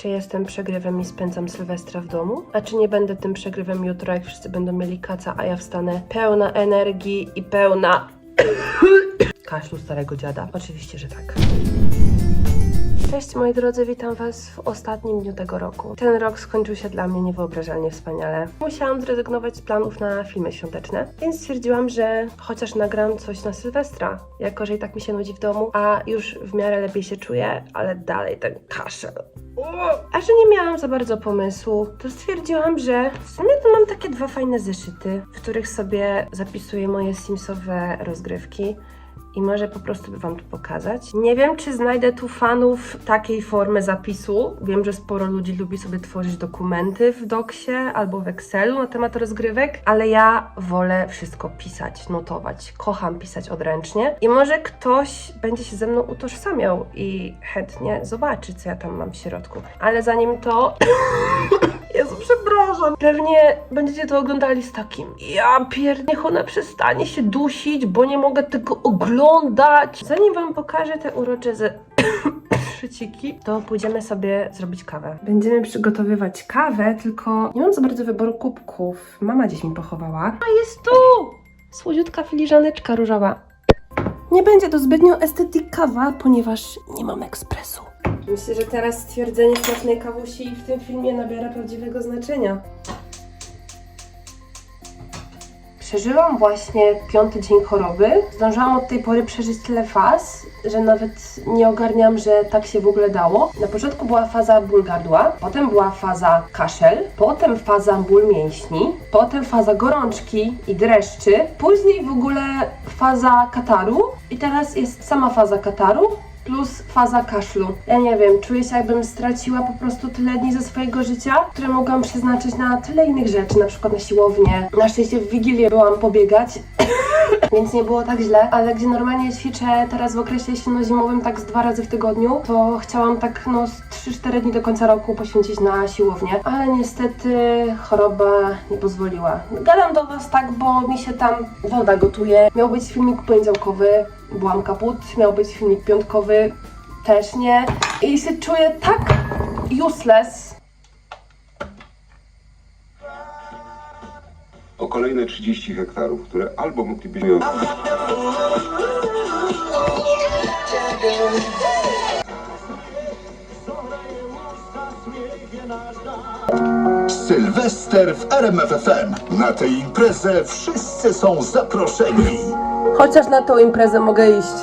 Czy jestem przegrywem i spędzam Sylwestra w domu? A czy nie będę tym przegrywem jutro, jak wszyscy będą mieli kaca, a ja wstanę pełna energii i pełna kaszlu starego dziada? Oczywiście, że tak. Cześć moi drodzy, witam Was w ostatnim dniu tego roku. Ten rok skończył się dla mnie niewyobrażalnie wspaniale. Musiałam zrezygnować z planów na filmy świąteczne, więc stwierdziłam, że chociaż nagram coś na Sylwestra, jako że i tak mi się nudzi w domu, a już w miarę lepiej się czuję, ale dalej ten kaszel. A że nie miałam za bardzo pomysłu, to stwierdziłam, że w sumie to mam takie dwa fajne zeszyty, w których sobie zapisuję moje simsowe rozgrywki i może po prostu by Wam tu pokazać. Nie wiem, czy znajdę tu fanów takiej formy zapisu. Wiem, że sporo ludzi lubi sobie tworzyć dokumenty w Doksie albo w Excelu na temat rozgrywek, ale ja wolę wszystko pisać, notować. Kocham pisać odręcznie i może ktoś będzie się ze mną utożsamiał i chętnie zobaczy, co ja tam mam w środku. Ale zanim to... Jezu, przepraszam. Pewnie będziecie to oglądali z takim. Ja pier... Niech ona przestanie się dusić, bo nie mogę tego oglądać. Zanim wam pokażę te urocze ze... szyciki, to pójdziemy sobie zrobić kawę. Będziemy przygotowywać kawę, tylko nie mam za bardzo wyboru kubków. Mama gdzieś mi pochowała. A jest tu! Słodziutka filiżaneczka różowa. Nie będzie to zbytnio estetyk kawa, ponieważ nie mam ekspresu. Myślę, że teraz stwierdzenie smacznej kawusi w tym filmie nabiera prawdziwego znaczenia. Przeżyłam właśnie piąty dzień choroby. Zdążyłam od tej pory przeżyć tyle faz, że nawet nie ogarniam, że tak się w ogóle dało. Na początku była faza ból gardła, potem była faza kaszel, potem faza ból mięśni, potem faza gorączki i dreszczy, później w ogóle faza kataru i teraz jest sama faza kataru, plus faza kaszlu. Ja nie wiem, czuję się jakbym straciła po prostu tyle dni ze swojego życia, które mogłam przeznaczyć na tyle innych rzeczy, na przykład na siłownię. Na szczęście w Wigilię byłam pobiegać, więc nie było tak źle, ale gdzie normalnie ćwiczę teraz w okresie jesienno-zimowym tak z dwa razy w tygodniu, to chciałam tak no z 3-4 dni do końca roku poświęcić na siłownię, ale niestety choroba nie pozwoliła. Gadam do Was tak, bo mi się tam woda gotuje. Miał być filmik poniedziałkowy, byłam kaput, miał być filmik piątkowy, też nie. I się czuję tak useless. Kolejne 30 hektarów, które albo moglibyśmy Sylwester w RMFFM. Na tę imprezę wszyscy są zaproszeni. Chociaż na tą imprezę mogę iść.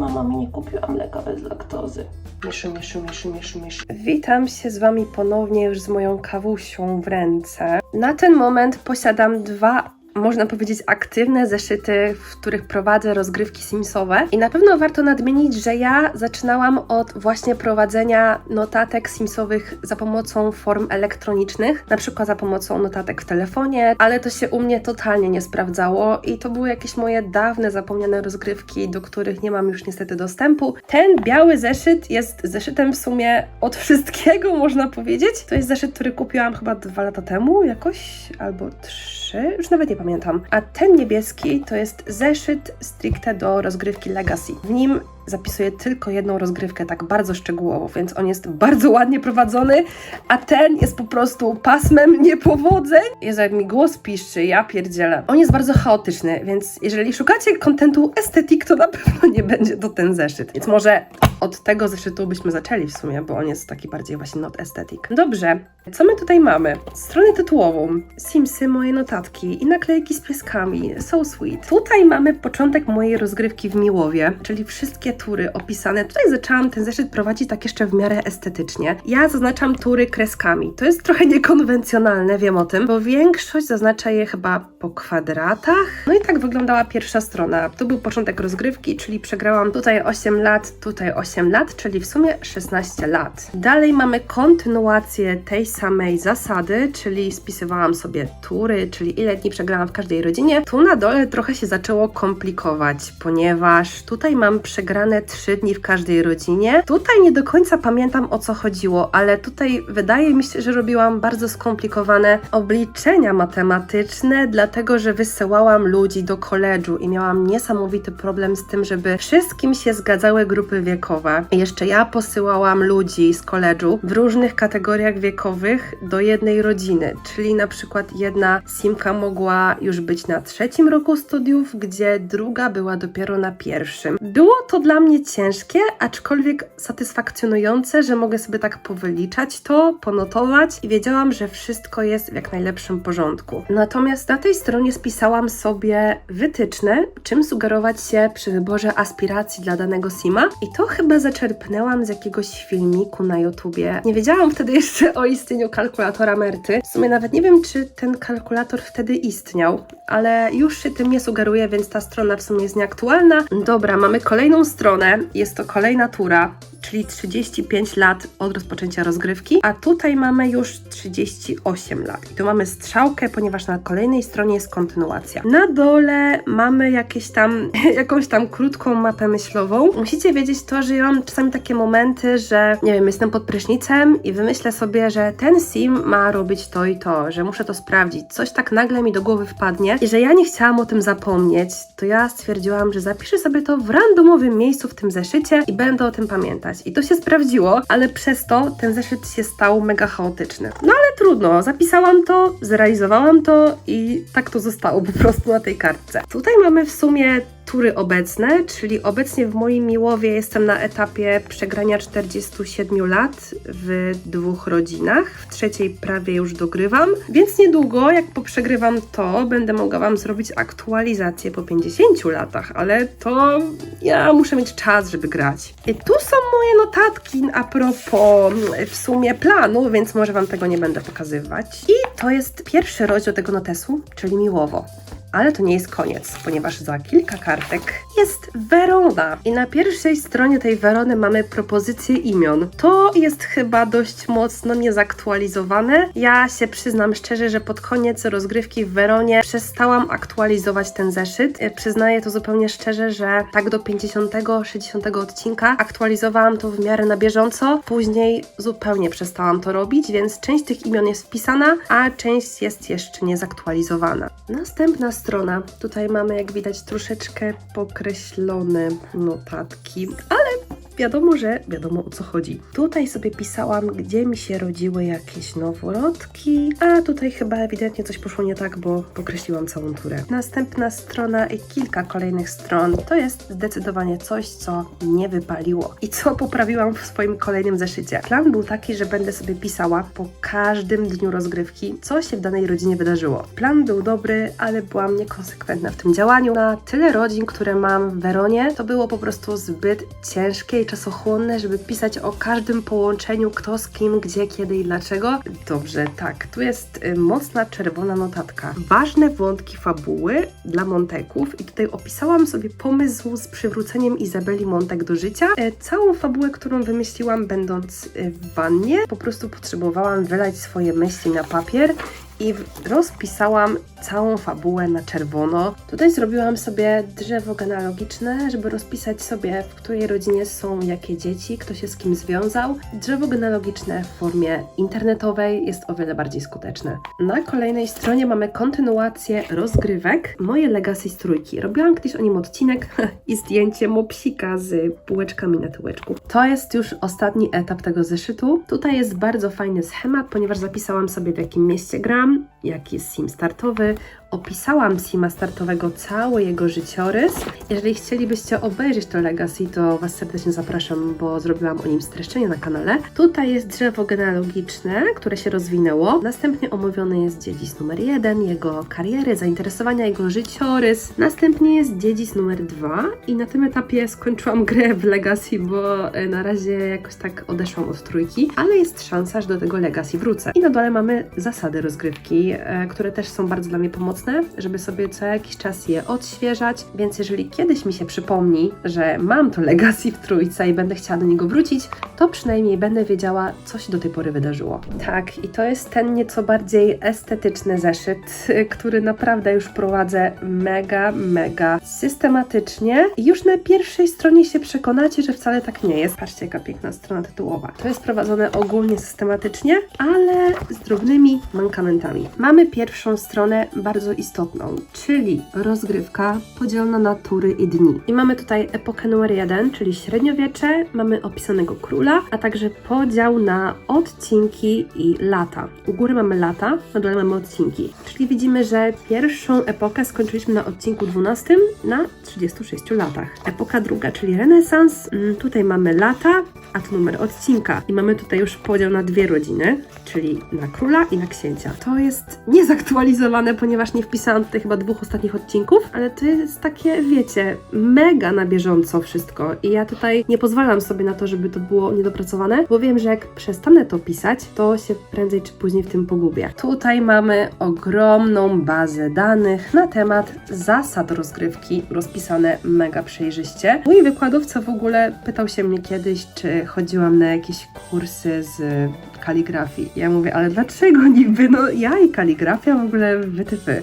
Mama mi nie kupiła mleka bez laktozy. Myszu, myszu, myszu, myszu. Witam się z Wami ponownie już z moją kawusią w ręce. Na ten moment posiadam dwa można powiedzieć, aktywne zeszyty, w których prowadzę rozgrywki Simsowe. I na pewno warto nadmienić, że ja zaczynałam od właśnie prowadzenia notatek Simsowych za pomocą form elektronicznych, na przykład za pomocą notatek w telefonie, ale to się u mnie totalnie nie sprawdzało i to były jakieś moje dawne, zapomniane rozgrywki, do których nie mam już niestety dostępu. Ten biały zeszyt jest zeszytem w sumie od wszystkiego, można powiedzieć. To jest zeszyt, który kupiłam chyba dwa lata temu jakoś, albo trzy, już nawet nie pamiętam. A ten niebieski to jest zeszyt stricte do rozgrywki Legacy. W nim zapisuję tylko jedną rozgrywkę, tak bardzo szczegółowo, więc on jest bardzo ładnie prowadzony, a ten jest po prostu pasmem niepowodzeń. Jezu, jak mi głos piszczy, ja pierdzielę. On jest bardzo chaotyczny, więc jeżeli szukacie kontentu estetyk, to na pewno nie będzie to ten zeszyt. Więc może od tego zeszytu byśmy zaczęli w sumie, bo on jest taki bardziej właśnie not aesthetic. Dobrze, co my tutaj mamy? Stronę tytułową, Simsy, moje notatki i naklejki z pieskami, so sweet. Tutaj mamy początek mojej rozgrywki w Miłowie, czyli wszystkie tury opisane. Tutaj zaczęłam ten zeszyt prowadzić tak jeszcze w miarę estetycznie. Ja zaznaczam tury kreskami. To jest trochę niekonwencjonalne, wiem o tym, bo większość zaznacza je chyba po kwadratach. No i tak wyglądała pierwsza strona. To był początek rozgrywki, czyli przegrałam tutaj 8 lat, tutaj 8 8 lat, czyli w sumie 16 lat. Dalej mamy kontynuację tej samej zasady, czyli spisywałam sobie tury, czyli ile dni przegrałam w każdej rodzinie. Tu na dole trochę się zaczęło komplikować, ponieważ tutaj mam przegrane 3 dni w każdej rodzinie. Tutaj nie do końca pamiętam o co chodziło, ale tutaj wydaje mi się, że robiłam bardzo skomplikowane obliczenia matematyczne, dlatego że wysyłałam ludzi do koledżu i miałam niesamowity problem z tym, żeby wszystkim się zgadzały grupy wiekowe. Jeszcze ja posyłałam ludzi z koledżu w różnych kategoriach wiekowych do jednej rodziny, czyli na przykład jedna simka mogła już być na trzecim roku studiów, gdzie druga była dopiero na pierwszym. Było to dla mnie ciężkie, aczkolwiek satysfakcjonujące, że mogę sobie tak powyliczać to, ponotować i wiedziałam, że wszystko jest w jak najlepszym porządku. Natomiast na tej stronie spisałam sobie wytyczne, czym sugerować się przy wyborze aspiracji dla danego sima i to chyba zaczerpnęłam z jakiegoś filmiku na YouTubie. Nie wiedziałam wtedy jeszcze o istnieniu kalkulatora Merty. W sumie nawet nie wiem, czy ten kalkulator wtedy istniał, ale już się tym nie sugeruję, więc ta strona w sumie jest nieaktualna. Dobra, mamy kolejną stronę. Jest to kolejna tura czyli 35 lat od rozpoczęcia rozgrywki, a tutaj mamy już 38 lat. I tu mamy strzałkę, ponieważ na kolejnej stronie jest kontynuacja. Na dole mamy jakieś tam, jakąś tam krótką mapę myślową. Musicie wiedzieć to, że ja mam czasami takie momenty, że nie wiem, jestem pod prysznicem i wymyślę sobie, że ten sim ma robić to i to, że muszę to sprawdzić. Coś tak nagle mi do głowy wpadnie i że ja nie chciałam o tym zapomnieć, to ja stwierdziłam, że zapiszę sobie to w randomowym miejscu w tym zeszycie i będę o tym pamiętać. I to się sprawdziło, ale przez to ten zeszyt się stał mega chaotyczny. No ale trudno, zapisałam to, zrealizowałam to i tak to zostało po prostu na tej kartce. Tutaj mamy w sumie tury obecne, czyli obecnie w moim Miłowie jestem na etapie przegrania 47 lat w dwóch rodzinach. W trzeciej prawie już dogrywam, więc niedługo, jak poprzegrywam to, będę mogła Wam zrobić aktualizację po 50 latach, ale to ja muszę mieć czas, żeby grać. I tu są moje notatki a propos w sumie planu, więc może Wam tego nie będę pokazywać. I to jest pierwszy rozdział tego notesu, czyli Miłowo. Ale to nie jest koniec, ponieważ za kilka kartek jest Werona. I na pierwszej stronie tej Werony mamy propozycję imion. To jest chyba dość mocno niezaktualizowane. Ja się przyznam szczerze, że pod koniec rozgrywki w Weronie przestałam aktualizować ten zeszyt. E, Przyznaję to zupełnie szczerze, że tak do 50-60 odcinka aktualizowałam to w miarę na bieżąco. Później zupełnie przestałam to robić, więc część tych imion jest wpisana, a część jest jeszcze niezaktualizowana. Następna strona. Tutaj mamy, jak widać, troszeczkę pokreślone notatki, ale wiadomo, że wiadomo o co chodzi. Tutaj sobie pisałam, gdzie mi się rodziły jakieś noworodki, a tutaj chyba ewidentnie coś poszło nie tak, bo pokreśliłam całą turę. Następna strona i kilka kolejnych stron to jest zdecydowanie coś, co nie wypaliło i co poprawiłam w swoim kolejnym zeszycie. Plan był taki, że będę sobie pisała po każdym dniu rozgrywki, co się w danej rodzinie wydarzyło. Plan był dobry, ale byłam niekonsekwentna w tym działaniu. Na tyle rodzin, które mam w Weronie, to było po prostu zbyt ciężkie czasochłonne, żeby pisać o każdym połączeniu, kto z kim, gdzie, kiedy i dlaczego. Dobrze, tak, tu jest y, mocna czerwona notatka. Ważne wątki fabuły dla Monteków i tutaj opisałam sobie pomysł z przywróceniem Izabeli Montek do życia. E, Całą fabułę, którą wymyśliłam będąc y, w wannie, po prostu potrzebowałam wylać swoje myśli na papier i rozpisałam całą fabułę na czerwono. Tutaj zrobiłam sobie drzewo genealogiczne, żeby rozpisać sobie, w której rodzinie są jakie dzieci, kto się z kim związał. Drzewo genealogiczne w formie internetowej jest o wiele bardziej skuteczne. Na kolejnej stronie mamy kontynuację rozgrywek. Moje Legacy z trójki. Robiłam kiedyś o nim odcinek i zdjęcie mopsika z bułeczkami na tyłeczku. To jest już ostatni etap tego zeszytu. Tutaj jest bardzo fajny schemat, ponieważ zapisałam sobie w jakim mieście gram, jaki jest sim startowy, opisałam sima startowego cały jego życiorys. Jeżeli chcielibyście obejrzeć to Legacy, to Was serdecznie zapraszam, bo zrobiłam o nim streszczenie na kanale. Tutaj jest drzewo genealogiczne, które się rozwinęło. Następnie omówiony jest dziedzic numer jeden, jego kariery, zainteresowania, jego życiorys. Następnie jest dziedzic numer dwa i na tym etapie skończyłam grę w Legacy, bo e, na razie jakoś tak odeszłam od trójki, ale jest szansa, że do tego Legacy wrócę. I na dole mamy zasady rozgrywki, e, które też są bardzo dla mnie pomocne pomocne, żeby sobie co jakiś czas je odświeżać, więc jeżeli kiedyś mi się przypomni, że mam to Legacy w trójce i będę chciała do niego wrócić, to przynajmniej będę wiedziała, co się do tej pory wydarzyło. Tak, i to jest ten nieco bardziej estetyczny zeszyt, który naprawdę już prowadzę mega, mega systematycznie. I już na pierwszej stronie się przekonacie, że wcale tak nie jest. Patrzcie, jaka piękna strona tytułowa. To jest prowadzone ogólnie systematycznie, ale z drobnymi mankamentami. Mamy pierwszą stronę bardzo istotną, czyli rozgrywka podzielona na tury i dni. I mamy tutaj epokę numer 1, czyli średniowiecze, mamy opisanego króla, a także podział na odcinki i lata. U góry mamy lata, na dole mamy odcinki. Czyli widzimy, że pierwszą epokę skończyliśmy na odcinku 12 na 36 latach. Epoka druga, czyli renesans, mm, tutaj mamy lata, a to numer odcinka. I mamy tutaj już podział na dwie rodziny, czyli na króla i na księcia. To jest niezaktualizowane, ponieważ nie wpisałam tutaj chyba dwóch ostatnich odcinków, ale to jest takie, wiecie, mega na bieżąco wszystko. I ja tutaj nie pozwalam sobie na to, żeby to było niedopracowane, bo wiem, że jak przestanę to pisać, to się prędzej czy później w tym pogubię. Tutaj mamy ogromną bazę danych na temat zasad rozgrywki, rozpisane mega przejrzyście. Mój wykładowca w ogóle pytał się mnie kiedyś, czy chodziłam na jakieś kursy z kaligrafii. Ja mówię, ale dlaczego niby? No ja i kaligrafia w ogóle wytypy.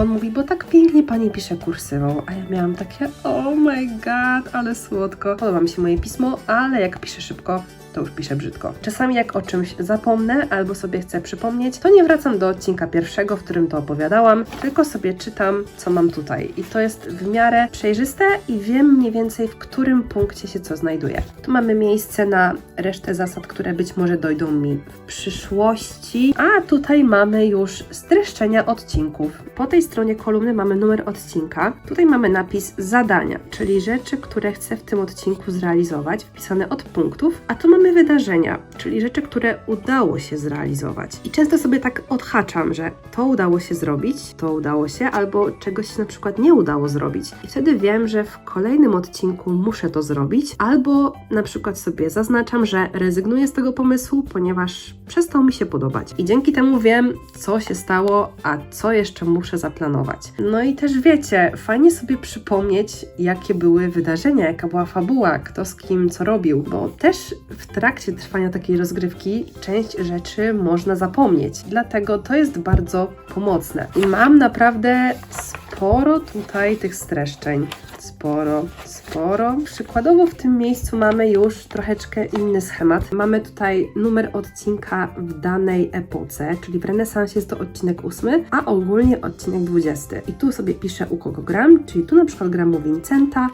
On mówi, bo tak pięknie pani pisze kursywą. A ja miałam takie, oh my god, ale słodko. Podoba mi się moje pismo, ale jak piszę szybko, to już piszę brzydko. Czasami jak o czymś zapomnę albo sobie chcę przypomnieć, to nie wracam do odcinka pierwszego, w którym to opowiadałam, tylko sobie czytam, co mam tutaj. I to jest w miarę przejrzyste i wiem mniej więcej, w którym punkcie się co znajduje. Tu mamy miejsce na resztę zasad, które być może dojdą mi w przyszłości, a tutaj mamy już streszczenia odcinków. Po tej stronie kolumny mamy numer odcinka. Tutaj mamy napis zadania, czyli rzeczy, które chcę w tym odcinku zrealizować, wpisane od punktów, a tu mamy wydarzenia, czyli rzeczy, które udało się zrealizować. I często sobie tak odhaczam, że to udało się zrobić, to udało się, albo czegoś się na przykład nie udało zrobić. I wtedy wiem, że w kolejnym odcinku muszę to zrobić, albo na przykład sobie zaznaczam, że rezygnuję z tego pomysłu, ponieważ przestał mi się podobać. I dzięki temu wiem, co się stało, a co jeszcze muszę zaplanować. No i też wiecie, fajnie sobie przypomnieć, jakie były wydarzenia, jaka była fabuła, kto z kim co robił, bo też w trakcie trwania takiej rozgrywki część rzeczy można zapomnieć. Dlatego to jest bardzo pomocne. I mam naprawdę sporo tutaj tych streszczeń. Sporo, sporo. Przykładowo w tym miejscu mamy już troszeczkę inny schemat. Mamy tutaj numer odcinka w danej epoce, czyli w renesansie jest to odcinek 8, a ogólnie odcinek 20. I tu sobie piszę u kogo gram, czyli tu na przykład gram u Vincenta,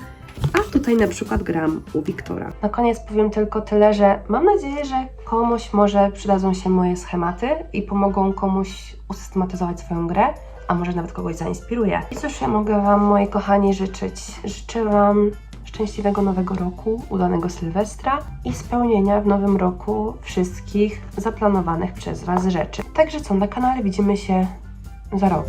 a tutaj na przykład gram u Wiktora. Na koniec powiem tylko tyle, że mam nadzieję, że komuś może przydadzą się moje schematy i pomogą komuś usystematyzować swoją grę, a może nawet kogoś zainspiruje. I cóż ja mogę Wam, moi kochani, życzyć? Życzę Wam szczęśliwego nowego roku, udanego Sylwestra i spełnienia w nowym roku wszystkich zaplanowanych przez Was rzeczy. Także co, na kanale widzimy się za rok.